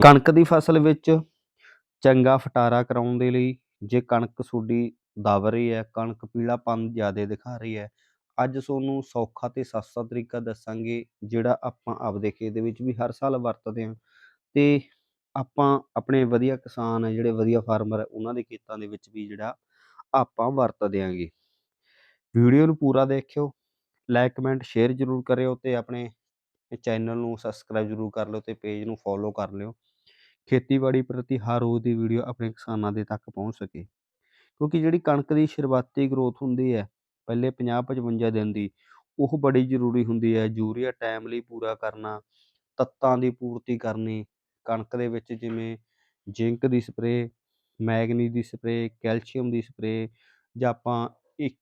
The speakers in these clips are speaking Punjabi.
ਕਣਕ ਦੀ ਫਸਲ ਵਿੱਚ ਚੰਗਾ ਫਟਾਰਾ ਕਰਾਉਣ ਦੇ ਲਈ ਜੇ ਕਣਕ ਤੁਹਾਡੀ ਦਬ ਰਹੀ ਹੈ, ਕਣਕ ਪੀਲਾਪਨ ਜ਼ਿਆਦਾ ਦਿਖਾ ਰਹੀ ਹੈ, ਅੱਜ ਤੁਹਾਨੂੰ ਸੌਖਾ ਤੇ ਸਸਤਾ ਤਰੀਕਾ ਦੱਸਾਂਗੇ, ਜਿਹੜਾ ਆਪਾਂ ਆਪਦੇ ਖੇਤ ਦੇ ਵਿੱਚ ਵੀ ਹਰ ਸਾਲ ਵਰਤਦੇ ਹਾਂ। ਤੇ ਆਪਾਂ ਆਪਣੇ ਵਧੀਆ ਕਿਸਾਨ ਹੈ ਜਿਹੜੇ ਵਧੀਆ ਫਾਰਮਰ ਹੈ ਉਹਨਾਂ ਦੇ ਖੇਤਾਂ ਦੇ ਵਿੱਚ ਵੀ ਜਿਹੜਾ ਆਪਾਂ ਵਰਤ ਦਿਆਂਗੇ। ਵੀਡੀਓ ਨੂੰ ਪੂਰਾ ਦੇਖਿਓ, ਲਾਈਕ, ਕਮੈਂਟ, ਸ਼ੇਅਰ ਜ਼ਰੂਰ ਕਰਿਓ ਤੇ ਆਪਣੇ ਚੈਨਲ ਨੂੰ ਸਬਸਕ੍ਰਾਈਬ ਜ਼ਰੂਰ ਕਰ ਲਿਓ ਤੇ ਪੇਜ ਨੂੰ ਫੋਲੋ ਕਰ ਲਿਓ। ਖੇਤੀਬਾੜੀ ਪ੍ਰਤੀ ਹਰ ਰੋਜ਼ ਦੀ ਵੀਡੀਓ ਆਪਣੇ ਕਿਸਾਨਾਂ ਦੇ ਤੱਕ ਪਹੁੰਚ ਸਕੇ। ਕਿਉਂਕਿ ਜਿਹੜੀ ਕਣਕ ਦੀ ਸ਼ੁਰੂਆਤੀ ਗਰੋਥ ਹੁੰਦੀ ਹੈ, ਪਹਿਲੇ 50 55 ਦਿਨ ਦੀ, ਉਹ ਬੜੀ ਜ਼ਰੂਰੀ ਹੁੰਦੀ ਹੈ। ਯੂਰੀਆ ਟਾਈਮ ਲਈ ਪੂਰਾ ਕਰਨਾ, ਤੱਤਾਂ ਦੀ ਪੂਰਤੀ ਕਰਨੀ, ਕਣਕ ਦੇ ਵਿੱਚ ਜਿਵੇਂ ਜ਼ਿੰਕ ਦੀ ਸਪਰੇਅ ਮੈਗਨੀਜ਼ ਦੀ ਸਪਰੇ ਕੈਲਸ਼ੀਅਮ ਦੀ ਸਪਰੇਅ ਜਾਂ ਆਪਾਂ ਇੱਕ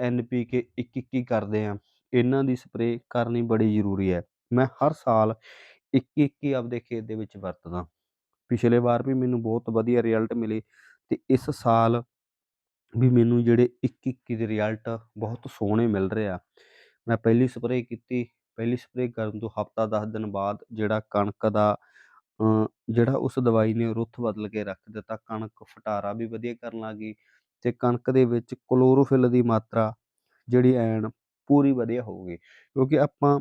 ਐਨਪੀਕੇ ਇੱਕ ਇੱਕ ਹੀ ਕਰਦੇ ਹਾਂ, ਇਹਨਾਂ ਦੀ ਸਪਰੇਅ ਕਰਨੀ ਬੜੀ ਜ਼ਰੂਰੀ ਹੈ। ਮੈਂ ਹਰ ਸਾਲ ਇੱਕ ਇੱਕ ਹੀ ਆਪਦੇ ਖੇਤ ਦੇ ਵਿੱਚ ਵਰਤਦਾ। ਪਿਛਲੇ ਵਾਰ ਵੀ ਮੈਨੂੰ ਬਹੁਤ ਵਧੀਆ ਰਿਜ਼ਲਟ ਮਿਲੇ ਅਤੇ ਇਸ ਸਾਲ ਵੀ ਮੈਨੂੰ ਜਿਹੜੇ ਇੱਕ ਇੱਕ ਦੇ ਰਿਜ਼ਲਟ ਬਹੁਤ ਸੋਹਣੇ ਮਿਲ ਰਹੇ ਆ। ਮੈਂ ਪਹਿਲੀ ਸਪਰੇਅ ਕੀਤੀ, ਪਹਿਲੀ ਸਪਰੇਅ ਕਰਨ ਤੋਂ ਹਫਤਾ 10 ਦਿਨ ਬਾਅਦ ਜਿਹੜਾ ਕਣਕ ਦਾ ਜਿਹੜਾ ਉਸ ਦਵਾਈ ਨੇ ਰੁੱਥ ਬਦਲ ਕੇ ਰੱਖ ਦਿੱਤਾ, ਕਣਕ ਫਟਾਰਾ ਵੀ ਵਧੀਆ ਕਰਨ ਲੱਗ ਗਈ ਤੇ ਕਣਕ ਦੇ ਵਿੱਚ ਕਲੋਰੋਫਿਲ ਦੀ ਮਾਤਰਾ ਜਿਹੜੀ ਐਨ ਪੂਰੀ ਵਧੀਆ ਹੋਊਗੀ ਕਿਉਂਕਿ ਆਪਾਂ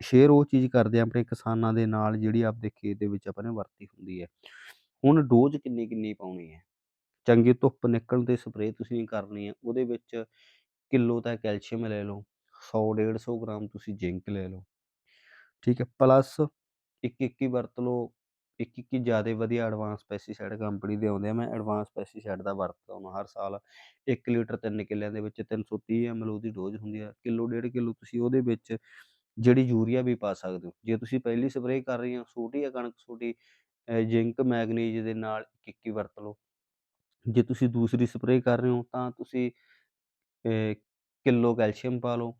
ਸ਼ੇਅਰ ਉਹ ਚੀਜ਼ ਕਰਦੇ ਆ ਆਪਣੇ ਕਿਸਾਨਾਂ ਦੇ ਨਾਲ ਜਿਹੜੀ ਆਪਦੇ ਖੇਤ ਦੇ ਵਿੱਚ ਆਪਾਂ ਨੇ ਵਰਤੀ ਹੁੰਦੀ ਹੈ। ਹੁਣ ਡੋਜ਼ ਕਿੰਨੀ ਕਿੰਨੀ ਪਾਉਣੀ ਹੈ? ਚੰਗੀ ਧੁੱਪ ਨਿਕਲਣ ਤੇ ਸਪਰੇਅ ਤੁਸੀਂ ਕਰਨੀ ਹੈ, ਉਹਦੇ ਵਿੱਚ ਕਿਲੋ ਤਾਂ ਕੈਲਸ਼ੀਅਮ ਲੈ ਲਓ 100 150 ਗ੍ਰਾਮ ਤੁਸੀਂ ਜ਼ਿੰਕ ਲੈ ਲਓ। ਠੀਕ ਹੈ, ਪਲੱਸ ਇੱਕ ਇੱਕ ਹੀ ਵਰਤ ਲਓ ਇੱਕ ਇੱਕ ਹੀ ਜ਼ਿਆਦਾ ਵਧੀਆ ਐਡਵਾਂਸ ਪੈਸਟੀਸਾਈਡ ਕੰਪਨੀ ਦੇ ਆਉਂਦੇ ਆ। ਮੈਂ ਐਡਵਾਂਸ ਪੈਸਟੀਸਾਈਡ ਦਾ ਵਰਤਦਾ ਹਾਂ ਹਰ ਸਾਲ 1 ਲੀਟਰ ਤਿੰਨ ਕਿੱਲਿਆਂ ਦੇ ਵਿੱਚ 330 ml ਉਹਦੀ ਡੋਜ਼ ਹੁੰਦੀ ਆ ਕਿਲੋ, ਡੇਢ ਕਿਲੋ ਤੁਸੀਂ ਉਹਦੇ ਵਿੱਚ ਜਿਹੜੀ ਯੂਰੀਆ ਵੀ ਪਾ ਸਕਦੇ ਹੋ। ਜੇ ਤੁਸੀਂ ਪਹਿਲੀ ਸਪਰੇਅ ਕਰ ਰਹੇ ਹੋ ਛੋਟੀ ਹੈ ਕਣਕ ਛੋਟੀ ਜ਼ਿੰਕ, ਮੈਗਨੀਜ਼ ਦੇ ਨਾਲ ਇੱਕ ਇੱਕ ਵਰਤ ਲਓ। ਜੇ ਤੁਸੀਂ ਦੂਸਰੀ ਸਪਰੇਅ ਕਰ ਰਹੇ ਹੋ, ਤਾਂ ਤੁਸੀਂ ਕਿਲੋ ਕੈਲਸ਼ੀਅਮ ਪਾ ਲਓ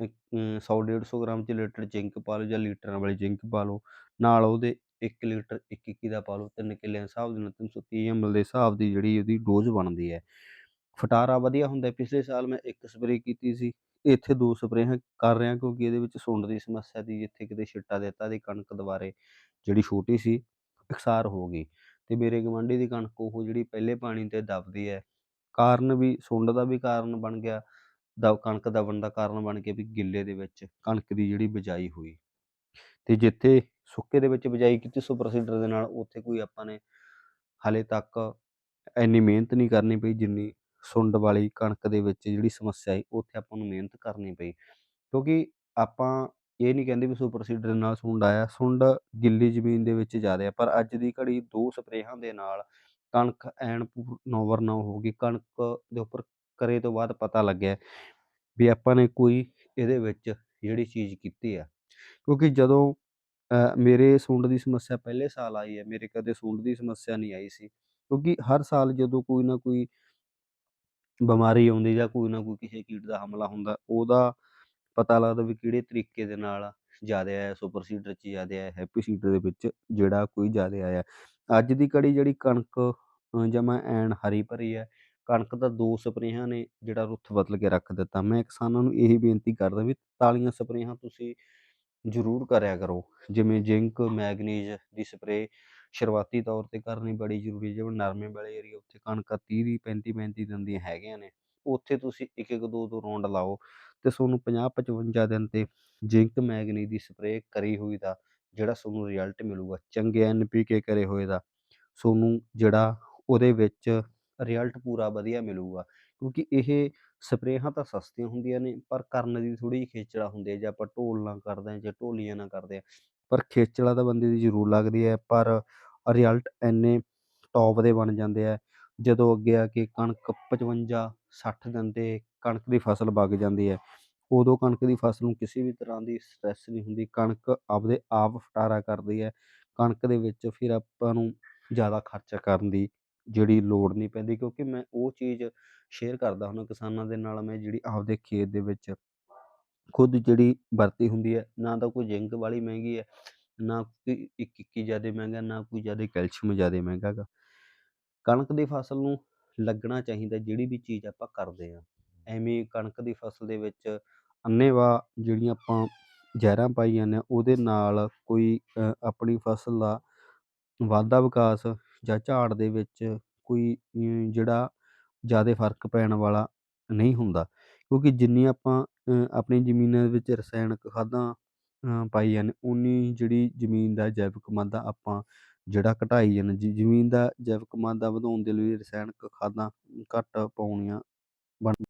100 150 ਗ੍ਰਾਮ ਚ ਲੀਟਰ ਜ਼ਿੰਕ ਪਾ ਲਓ ਜਾਂ ਲੀਟਰਾਂ ਵਾਲੀ ਜ਼ਿੰਕ ਪਾ ਲਓ। ਨਾਲ ਉਹਦੇ 1 ਲੀਟਰ 1 ਇੱਕ ਦਾ ਪਾ ਲਓ, ਤਿੰਨ ਕਿੱਲੇ ਹਿਸਾਬ ਦੇ ਨਾਲ 330 ml ਦੇ ਹਿਸਾਬ ਦੀ ਜਿਹੜੀ ਉਹਦੀ ਡੋਜ਼ ਬਣਦੀ ਹੈ। ਫਟਾਰਾ ਵਧੀਆ ਹੁੰਦਾ ਪਿਛਲੇ ਸਾਲ ਮੈਂ ਇੱਕ ਸਪਰੇਅ ਕੀਤੀ ਸੀ। ਇੱਥੇ ਦੋ ਸਪਰੇਹਾਂ ਕਰ ਰਿਹਾ ਕਿਉਂਕਿ ਇਹਦੇ ਵਿੱਚ ਸੁੰਡ ਦੀ ਸਮੱਸਿਆ ਦੀ ਜਿੱਥੇ ਕਿਤੇ ਛਿੱਟਾ ਦਿੱਤਾ ਦੀ ਕਣਕ ਦੁਬਾਰੇ, ਜਿਹੜੀ ਛੋਟੀ ਸੀ, ਇਕਸਾਰ ਹੋ ਗਈ। ਤੇ ਮੇਰੇ ਗਵਾਂਢੀ ਦੀ ਕਣਕ ਉਹ ਜਿਹੜੀ ਪਹਿਲੇ ਪਾਣੀ ਤੇ ਦਬਦੀ ਹੈ, ਕਾਰਨ ਵੀ ਸੁੰਡ ਦਾ ਵੀ ਕਾਰਨ ਬਣ ਗਿਆ। ਦਾ ਕਣਕ ਦਬਣ ਦਾ ਕਾਰਨ ਬਣ ਕੇ ਵੀ ਗਿੱਲੇ ਦੇ ਵਿੱਚ ਕਣਕ ਦੀ ਜਿਹੜੀ ਬਿਜਾਈ ਹੋਈ। ਤੇ ਜਿੱਥੇ ਸੁੱਕੇ ਦੇ ਵਿੱਚ ਬਿਜਾਈ ਕੀਤੀ ਸੁਪਰ ਸੀਡਰ ਦੇ ਨਾਲ, ਉੱਥੇ ਕੋਈ ਆਪਾਂ ਨੇ ਹਲੇ ਤੱਕ ਇੰਨੀ ਮਿਹਨਤ ਨਹੀਂ ਕਰਨੀ ਪਈ ਜਿੰਨੀ ਸੁੰਡ ਵਾਲੀ ਕਣਕ ਦੇ ਵਿੱਚ ਜਿਹੜੀ ਸਮੱਸਿਆ ਆਈ, ਉੱਥੇ ਆਪਾਂ ਨੂੰ ਮਿਹਨਤ ਕਰਨੀ ਪਈ। ਕਿਉਂਕਿ ਆਪਾਂ ਇਹ ਨਹੀਂ ਕਹਿੰਦੇ ਵੀ ਸੁਪਰ ਸੀਡਰ ਨਾਲ ਸੁੰਡ ਆਇਆ, ਸੁੰਡ ਗਿੱਲੀ ਜ਼ਮੀਨ ਦੇ ਵਿੱਚ ਜ਼ਿਆਦਾ ਹੈ ਪਰ ਅੱਜ ਦੀ ਘੜੀ ਦੋ ਸਪਰੇਹਾਂ ਦੇ ਨਾਲ ਕਣਕ ਐਨ ਨੋਵਰ ਨਾ ਹੋ ਗਈ, ਕਣਕ ਦੇ ਉੱਪਰ ਕਰੇ ਤੋਂ ਬਾਅਦ ਪਤਾ ਲੱਗਿਆ ਵੀ ਆਪਾਂ ਨੇ ਕੋਈ ਇਹਦੇ ਵਿੱਚ ਜਿਹੜੀ ਚੀਜ਼ ਕੀਤੀ ਆ। ਕਿਉਂਕਿ ਜਦੋਂ ਮੇਰੇ ਸੁੰਡ ਦੀ ਸਮੱਸਿਆ ਪਹਿਲੇ ਸਾਲ ਆਈ ਹੈ, ਮੇਰੇ ਕਦੇ ਸੁੰਡ ਦੀ ਸਮੱਸਿਆ ਨਹੀਂ ਆਈ ਸੀ। ਕਿਉਂਕਿ ਹਰ ਸਾਲ ਜਦੋਂ ਕੋਈ ਨਾ ਕੋਈ ਬਿਮਾਰੀ ਆਉਂਦੀ ਜਾਂ ਕੋਈ ਨਾ ਕੋਈ ਕਿਸੇ ਕੀਟ ਦਾ ਹਮਲਾ ਹੁੰਦਾ, ਉਹਦਾ ਪਤਾ ਲੱਗਦਾ ਵੀ ਕਿਹੜੇ ਤਰੀਕੇ ਦੇ ਨਾਲ ਜ਼ਿਆਦਾ ਆਇਆ, ਸੁਪਰ ਸੀਡਰ 'ਚ ਜ਼ਿਆਦਾ ਆਇਆ, ਹੈਪੀ ਸੀਡਰ ਦੇ ਵਿੱਚ ਜਿਹੜਾ ਕੋਈ ਜ਼ਿਆਦਾ ਆਇਆ। ਅੱਜ ਦੀ ਕੜੀ ਜਿਹੜੀ ਕਣਕ ਜਮਾ ਐਨ ਹਰੀ ਭਰੀ ਹੈ, ਕਣਕ ਦਾ ਦੋ ਸਪਰੇਹਾਂ ਨੇ ਜਿਹੜਾ ਰੁੱਥ ਬਦਲ ਕੇ ਰੱਖ ਦਿੱਤਾ। ਮੈਂ ਕਿਸਾਨਾਂ ਨੂੰ ਇਹੀ ਬੇਨਤੀ ਕਰਦਾ ਵੀ ਤਾਲੀਆਂ ਸਪਰੇਹਾਂ ਤੁਸੀਂ ਜ਼ਰੂਰ ਕਰਿਆ ਕਰੋ। ਜਿਵੇਂ ਜ਼ਿੰਕ, ਮੈਗਨੀਜ਼ ਦੀ ਸਪਰੇਅ ਸ਼ੁਰੂਆਤੀ ਤੌਰ ਤੇ ਕਰਨੀ ਬੜੀ ਜ਼ਰੂਰੀ ਹੈ, ਜਿਵੇਂ ਨਰਮੇ ਵਾਲੇ ਏਰੀਆ ਉੱਥੇ ਕਣਕਾਂ 30 ਦੀ 35 35 ਦਿਨ ਦੀਆਂ ਹੈਗੀਆਂ ਨੇ, ਉੱਥੇ ਤੁਸੀਂ ਇੱਕ ਇੱਕ ਦੋ ਦੋ ਰੌਂਡ ਲਾਓ ਤੇ ਤੁਹਾਨੂੰ 50 55 ਦਿਨ ਤੇ ਜ਼ਿੰਕ ਮੈਗਨੀ ਦੀ ਸਪਰੇਅ ਕਰੀ ਹੋਈ ਦਾ, ਜਿਹੜਾ ਤੁਹਾਨੂੰ ਰਿਜ਼ਲਟ ਮਿਲੂਗਾ, ਚੰਗੇ ਐਨਪੀਕੇ ਕਰੇ ਹੋਏ ਦਾ, ਤੁਹਾਨੂੰ ਜਿਹੜਾ ਉਹਦੇ ਵਿੱਚ ਰਿਜ਼ਲਟ ਪੂਰਾ ਵਧੀਆ ਮਿਲੂਗਾ, ਕਿਉਂਕਿ ਇਹ ਸਪਰੇਹਾਂ ਤਾਂ ਸਸਤੀਆਂ ਹੁੰਦੀਆਂ ਨੇ, ਪਰ ਕਰਨ ਦੀ ਥੋੜੀ ਜਿਹੀ ਖੇਚਲਾ ਹੁੰਦੀ ਹੈ, ਜੇ ਆਪਾਂ ਢੋਲ ਨਾਲ ਕਰਦੇ ਹਾਂ ਜਾਂ ਢੋਲੀਆਂ ਨਾਲ ਕਰਦੇ ਹਾਂ ਪਰ ਖੇਚਲਾ ਤਾਂ ਬੰਦੇ ਦੀ ਜ਼ਰੂਰ ਲੱਗਦੀ ਹੈ, ਪਰ ਰਿਜ਼ਲਟ ਇੰਨੇ ਟੋਪ ਦੇ ਬਣ ਜਾਂਦੇ ਹੈ ਜਦੋਂ ਅੱਗੇ ਆ ਕੇ ਕਣਕ 55 60 ਦਿਨ ਤੇ ਕਣਕ ਦੀ ਫਸਲ ਵਗ ਜਾਂਦੀ ਹੈ, ਉਦੋਂ ਕਣਕ ਦੀ ਫਸਲ ਨੂੰ ਕਿਸੇ ਵੀ ਤਰ੍ਹਾਂ ਦੀ ਸਟ੍ਰੈਸ ਨਹੀਂ ਹੁੰਦੀ, ਕਣਕ ਆਪਦੇ ਆਪ ਫਟਾਰਾ ਕਰਦੀ ਹੈ, ਕਣਕ ਦੇ ਵਿੱਚ ਫਿਰ ਆਪਾਂ ਨੂੰ ਜ਼ਿਆਦਾ ਖਰਚਾ ਕਰਨ ਦੀ ਜਿਹੜੀ ਲੋੜ ਨਹੀਂ ਪੈਂਦੀ, ਕਿਉਂਕਿ ਮੈਂ ਉਹ ਚੀਜ਼ ਸ਼ੇਅਰ ਕਰਦਾ ਹੁੰਦਾ ਕਿਸਾਨਾਂ ਦੇ ਨਾਲ, ਮੈਂ ਜਿਹੜੀ ਆਪਦੇ ਖੇਤ ਦੇ ਵਿੱਚ ਖੁਦ ਜਿਹੜੀ ਵਰਤੀ ਹੁੰਦੀ ਹੈ, ਨਾ ਤਾਂ ਕੋਈ ਜ਼ਿੰਕ ਵਾਲੀ ਮਹਿੰਗੀ ਹੈ, ਨਾ ਕੋਈ ਇੱਕੀ ਜ਼ਿਆਦਾ ਮਹਿੰਗਾ, ਨਾ ਕੋਈ ਜ਼ਿਆਦਾ ਕੈਲਸ਼ੀਅਮ ਜ਼ਿਆਦਾ ਮਹਿੰਗਾ ਗਾ ਕਣਕ ਦੀ ਫਸਲ ਨੂੰ ਲੱਗਣਾ ਚਾਹੀਦਾ ਜਿਹੜੀ ਵੀ ਚੀਜ਼ ਆਪਾਂ ਕਰਦੇ ਹਾਂ। ਐਵੇਂ ਕਣਕ ਦੀ ਫਸਲ ਦੇ ਵਿੱਚ ਅੰਨੇਵਾਹ ਜਿਹੜੀਆਂ ਆਪਾਂ ਜ਼ਹਿਰਾਂ ਪਾਈ ਜਾਂਦੇ ਹਾਂ ਉਹਦੇ ਨਾਲ ਕੋਈ ਆਪਣੀ ਫਸਲ ਦਾ ਵਾਧਾ ਵਿਕਾਸ ਜਾਂ ਝਾੜ ਦੇ ਵਿੱਚ ਕੋਈ ਜਿਹੜਾ ਜ਼ਿਆਦਾ ਫ਼ਰਕ ਪੈਣ ਵਾਲਾ ਨਹੀਂ ਹੁੰਦਾ। ਕਿਉਂਕਿ ਜਿੰਨੀ ਆਪਾਂ ਆਪਣੀ ਜ਼ਮੀਨਾਂ ਦੇ ਵਿੱਚ ਰਸਾਇਣਿਕ ਖਾਦਾਂ ਅ, ਪਾਈ ਜਾਂਦੇ ਉਨੀ ਜਿਹੜੀ ਜ਼ਮੀਨ ਦਾ ਜੈਵਿਕ ਮਾਦਾ ਆਪਾਂ ਜਿਹੜਾ ਘਟਾਈ ਜਾਂਦੇ ਜ- ਜ਼ਮੀਨ ਦਾ ਜੈਵਿਕ ਮਾਦਾ ਵਧਾਉਣ ਦੇ ਲਈ ਰਸਾਇਣਿਕ ਖਾਦਾਂ ਘੱਟ ਪਾਉਣੀਆਂ ਬਣ